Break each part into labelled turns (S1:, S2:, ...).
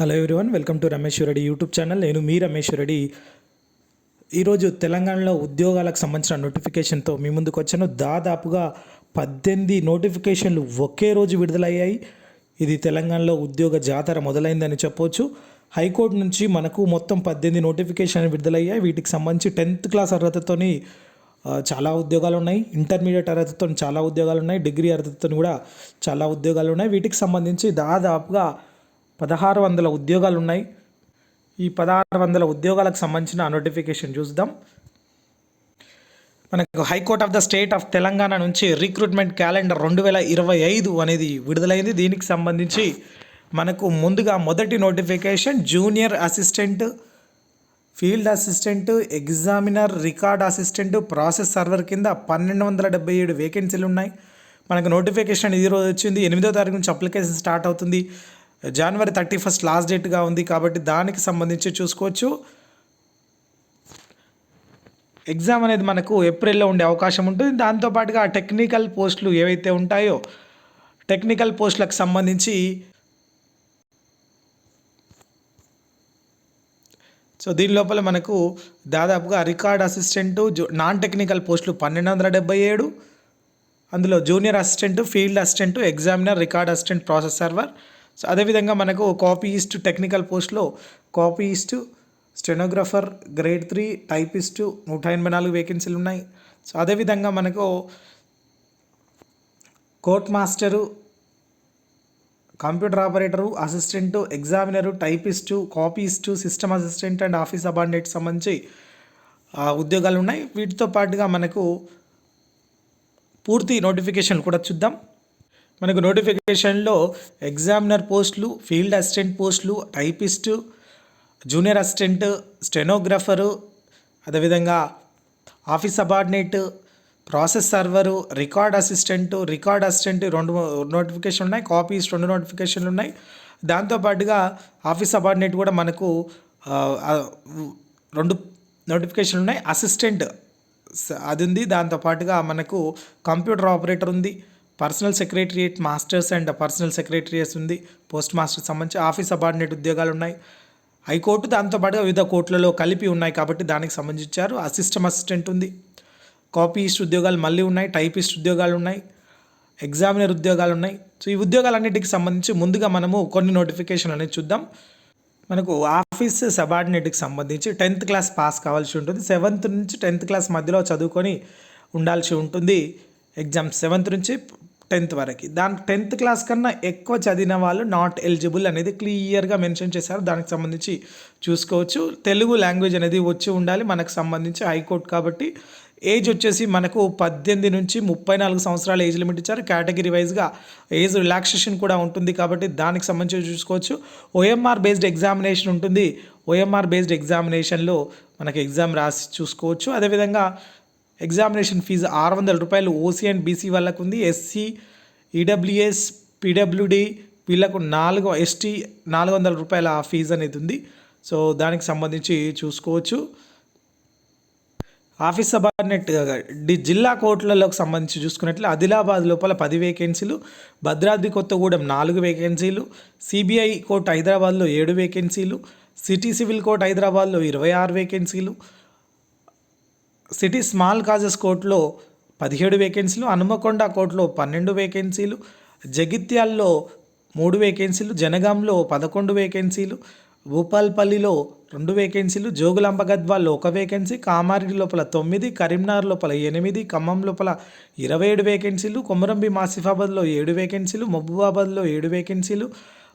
S1: Hello everyone welcome to Ramesh Reddy YouTube channel నేను మీ రమేష్ రెడ్డి ఈరోజు తెలంగాణలో ఉద్యోగాలకు సంబంధించిన నోటిఫికేషన్తో మీ ముందుకు వచ్చాను. దాదాపుగా పద్దెనిమిది నోటిఫికేషన్లు ఒకే రోజు విడుదలయ్యాయి. ఇది తెలంగాణలో ఉద్యోగ జాతర మొదలైందని చెప్పవచ్చు హైకోర్టు నుంచి మనకు మొత్తం పద్దెనిమిది నోటిఫికేషన్ విడుదలయ్యాయి. వీటికి సంబంధించి టెన్త్ క్లాస్ అర్హతతోని చాలా ఉద్యోగాలు ఉన్నాయి ఇంటర్మీడియట్ అర్హతతో చాలా ఉద్యోగాలు ఉన్నాయి డిగ్రీ అర్హతతో కూడా చాలా ఉద్యోగాలు ఉన్నాయి వీటికి సంబంధించి దాదాపుగా పదహారు వందల ఉద్యోగాలు ఉన్నాయి ఈ పదహారు వందల ఉద్యోగాలకు సంబంధించిన నోటిఫికేషన్ చూద్దాం. మనకు high court of the state of Telangana నుంచి రిక్రూట్మెంట్ క్యాలెండర్ రెండు వేల ఇరవై ఐదు అనేది విడుదలైంది. దీనికి సంబంధించి మనకు ముందుగా మొదటి notification junior assistant field assistant examiner record assistant process server కింద పన్నెండు వందల డెబ్బై ఏడు వేకెన్సీలు ఉన్నాయి మనకు నోటిఫికేషన్ ఈరోజు రోజు వచ్చింది. ఎనిమిదో తారీఖు నుంచి అప్లికేషన్ స్టార్ట్ అవుతుంది. జనవరి థర్టీ ఫస్ట్ లాస్ట్ డేట్గా ఉంది కాబట్టి దానికి సంబంధించి చూసుకోవచ్చు. ఎగ్జామ్ అనేది మనకు ఏప్రిల్లో ఉండే అవకాశం ఉంటుంది. దాంతోపాటుగా టెక్నికల్ పోస్టులు ఏవైతే ఉంటాయో టెక్నికల్ పోస్టులకు సంబంధించి సో దీని లోపల మనకు దాదాపుగా రికార్డ్ అసిస్టెంటు నాన్ టెక్నికల్ పోస్టులు పన్నెండు వందల డెబ్బై ఏడు. అందులో junior assistant field assistant examiner record assistant process server so అదేవిధంగా మనకు కాపీయిస్ట్ టెక్నికల్ పోస్ట్లో copyist stenographer grade three typist నూట ఎనభై నాలుగు వేకెన్సీలు ఉన్నాయి. సో అదేవిధంగా మనకు court master computer operator assistant examiner typist copyist system assistant and office subordinate సంబంధించి ఉద్యోగాలు ఉన్నాయి. వీటితో పాటుగా మనకు పూర్తి నోటిఫికేషన్ కూడా చూద్దాం. మనకు నోటిఫికేషన్లో ఎగ్జామినర్ పోస్టులు ఫీల్డ్ అసిస్టెంట్ పోస్టులు టైపిస్టు జూనియర్ అసిస్టెంట్ స్టెనోగ్రఫరు అదేవిధంగా office subordinate process server record assistant record assistant రెండు నోటిఫికేషన్ ఉన్నాయి కాపీస్ రెండు నోటిఫికేషన్లు ఉన్నాయి. దాంతోపాటుగా ఆఫీస్ సబార్డినేట్ కూడా మనకు రెండు నోటిఫికేషన్లు ఉన్నాయి. అసిస్టెంట్ అది ఉంది దాంతోపాటుగా మనకు కంప్యూటర్ ఆపరేటర్ ఉంది. Personal secretariat masters and personal secretariats ఉంది. పోస్ట్ మాస్టర్ సంబంధించి ఆఫీస్ అబార్డినేట్ ఉద్యోగాలు ఉన్నాయి. హైకోర్టు దాంతోపాటుగా వివిధ కోర్టులలో కలిపి ఉన్నాయి కాబట్టి దానికి సంబంధించారు. అసిస్టమ్ అసిస్టెంట్ ఉంది. కాపీస్ట్ ఉద్యోగాలు మళ్ళీ ఉన్నాయి. టైపిస్ట్ ఉద్యోగాలు ఉన్నాయి. ఎగ్జామినర్ ఉద్యోగాలు ఉన్నాయి. సో ఈ ఉద్యోగాలన్నిటికి సంబంధించి ముందుగా మనము కొన్ని నోటిఫికేషన్లు అనేది చూద్దాం. మనకు ఆఫీస్ సబార్డినేట్కి సంబంధించి టెన్త్ క్లాస్ పాస్ కావాల్సి ఉంటుంది. సెవెంత్ నుంచి టెన్త్ క్లాస్ మధ్యలో చదువుకొని ఉండాల్సి ఉంటుంది. ఎగ్జామ్ సెవెంత్ నుంచి టెన్త్ వరకు. దానికి టెన్త్ క్లాస్ కన్నా ఎక్కువ చదివిన వాళ్ళు నాట్ ఎలిజిబుల్ అనేది క్లియర్గా మెన్షన్ చేశారు. దానికి సంబంధించి చూసుకోవచ్చు. తెలుగు లాంగ్వేజ్ అనేది వచ్చి ఉండాలి. మనకు సంబంధించి హైకోర్టు కాబట్టి ఏజ్ వచ్చేసి మనకు పద్దెనిమిది నుంచి ముప్పై నాలుగు సంవత్సరాల ఏజ్ లిమిట్ ఇచ్చారు. కేటగిరీ వైజ్గా ఏజ్ రిలాక్సేషన్ కూడా ఉంటుంది కాబట్టి దానికి సంబంధించి చూసుకోవచ్చు. ఓఎంఆర్ బేస్డ్ ఎగ్జామినేషన్ ఉంటుంది. ఓఎంఆర్ బేస్డ్ ఎగ్జామినేషన్లో మనకి ఎగ్జామ్ రాసి చూసుకోవచ్చు. అదేవిధంగా ఎగ్జామినేషన్ ఫీజు ఆరు వందల రూపాయలు ఓసీ అండ్ బీసీ వాళ్ళకు ఉంది ఎస్సీ ఈడబ్ల్యూఎస్ పీడబ్ల్యూడి వీళ్ళకు నాలుగు ఎస్టీ నాలుగు వందల రూపాయల ఫీజు అనేది ఉంది సో దానికి సంబంధించి చూసుకోవచ్చు. ఆఫీస్ సబార్డినేట్ జిల్లా కోర్టులలోకి సంబంధించి చూసుకున్నట్లు ఆదిలాబాద్ లోపల పది వేకెన్సీలు భద్రాద్రి కొత్తగూడెం నాలుగు వేకెన్సీలు సిబిఐ కోర్టు హైదరాబాద్లో ఏడు వేకెన్సీలు సిటీ సివిల్ కోర్ట్ హైదరాబాద్లో ఇరవై ఆరు వేకెన్సీలు సిటీ స్మాల్ కాజెస్ కోర్టులో పదిహేడు వేకెన్సీలు హనుమకొండ కోర్టులో పన్నెండు వేకెన్సీలు జగిత్యాల్లో మూడు వేకెన్సీలు జనగాంలో పదకొండు వేకెన్సీలు భూపాల్పల్లిలో రెండు వేకెన్సీలు జోగులాంబ గద్వాల్లో ఒక వేకెన్సీ కామారెడ్డి లోపల తొమ్మిది కరీంనగర్ లోపల ఎనిమిది ఖమ్మం లోపల ఇరవై ఏడు వేకెన్సీలు కొమరంబి మాసిఫాబాద్లో ఏడు వేకెన్సీలు మహబూబాబాద్లో ఏడు వేకెన్సీలు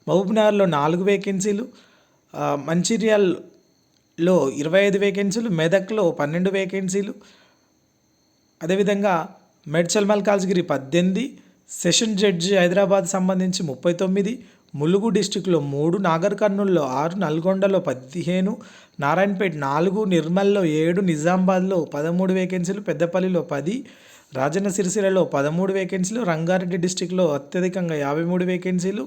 S1: మహబూబ్నగర్లో నాలుగు వేకెన్సీలు మంచిర్యాల్ లో ఇరవై ఐదు వేకెన్సీలు మెదక్లో పన్నెండు వేకెన్సీలు అదేవిధంగా మెడ్చల్ మల్కాజ్గిరి పద్దెనిమిది సెషన్ జడ్జి హైదరాబాద్ సంబంధించి ముప్పై తొమ్మిది ములుగు డిస్టిక్లో మూడు నాగర్ కర్నూల్లో ఆరు నల్గొండలో పదిహేను నారాయణపేట నాలుగు నిర్మల్లో ఏడు నిజామాబాద్లో పదమూడు వేకెన్సీలు పెద్దపల్లిలో పది రాజన్న సిరిసిలలో పదమూడు వేకెన్సీలు రంగారెడ్డి డిస్టిక్లో అత్యధికంగా యాభై మూడు వేకెన్సీలు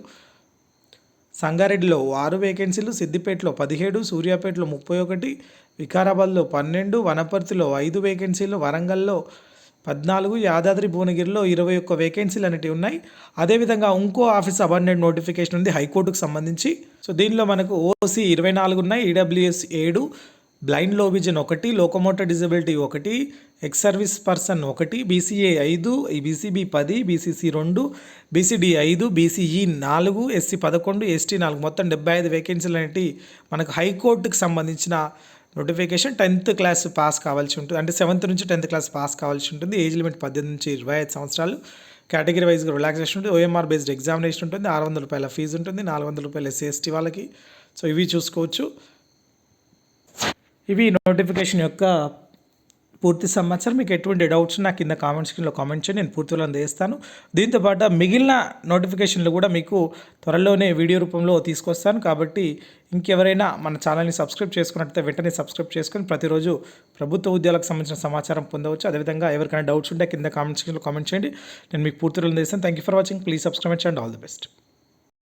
S1: సంగారెడ్డిలో ఆరు వేకెన్సీలు సిద్దిపేటలో పదిహేడు సూర్యాపేటలో ముప్పై ఒకటి వికారాబాద్లో పన్నెండు వనపర్తిలో ఐదు వేకెన్సీలు వరంగల్లో పద్నాలుగు యాదాద్రి భువనగిరిలో ఇరవై ఒక్క వేకెన్సీలు అనేటివి ఉన్నాయి. అదేవిధంగా ఇంకో ఆఫీస్ అబండెడ్ నోటిఫికేషన్ ఉంది హైకోర్టుకు సంబంధించి. సో దీనిలో మనకు ఓసీ ఇరవై నాలుగు ఉన్నాయి ఈడబ్ల్యూఎస్ ఏడు బ్లైండ్ లోబిజన్ ఒకటి లోకమోటర్ డిజబిలిటీ ఒకటి ఎక్స్ సర్వీస్ పర్సన్ ఒకటి బీసీఏ ఐదు బీసీబీ పది బీసీసీ రెండు బీసీడీ ఐదు బీసీఈ నాలుగు ఎస్సీ పదకొండు ఎస్టీ నాలుగు. మొత్తం డెబ్బై ఐదు వేకెన్సీలు అనేవి మనకు హైకోర్టుకు సంబంధించిన నోటిఫికేషన్ టెన్త్ క్లాస్ పాస్ కావాల్సి ఉంటుంది. అంటే సెవెంత్ నుంచి టెన్త్ క్లాస్ పాస్ కావాల్సి ఉంటుంది. ఏజ్ లిమిట్ పద్దెనిమిది నుంచి ఇరవై ఐదు సంవత్సరాలు. కేటగిరీ వైజ్గా రిలాక్సేషన్ ఉంటుంది. ఓఎంఆర్ బేస్డ్ ఎగ్జామినేషన్ ఉంటుంది. ఆరు వందల రూపాయల ఫీజు ఉంటుంది. నాలుగు వందల రూపాయల ఎస్సీ వాళ్ళకి. సో ఇవి చూసుకోవచ్చు. ఇవి నోటిఫికేషన్ యొక్క పూర్తి సమాచారం. మీకు ఎటువంటి డౌట్స్ నా కింద కామెంట్ స్క్రీన్లో కామెంట్ చేయండి. నేను పూర్తిలో అందిస్తాను. దీంతో పాటు మిగిలిన నోటిఫికేషన్లు కూడా మీకు త్వరలోనే వీడియో రూపంలో తీసుకొస్తాను. కాబట్టి ఇంకెవరైనా మన ఛానల్ని సబ్స్క్రైబ్ చేసుకున్నట్లయితే వెంటనే సబ్స్క్రైబ్ చేసుకొని ప్రతిరోజు ప్రభుత్వ ఉద్యోగాలకు సంబంధించిన సమాచారం పొందవచ్చు. అదేవిధంగా ఎవరికైనా డౌట్స్ ఉంటే కింద కామెంట్ స్క్రీన్లో కామెంట్ చేయండి. నేను మీకు పూర్తిగా అందిస్తాను. Thank you for watching please subscribe చేయండి ఆల్ ది బెస్ట్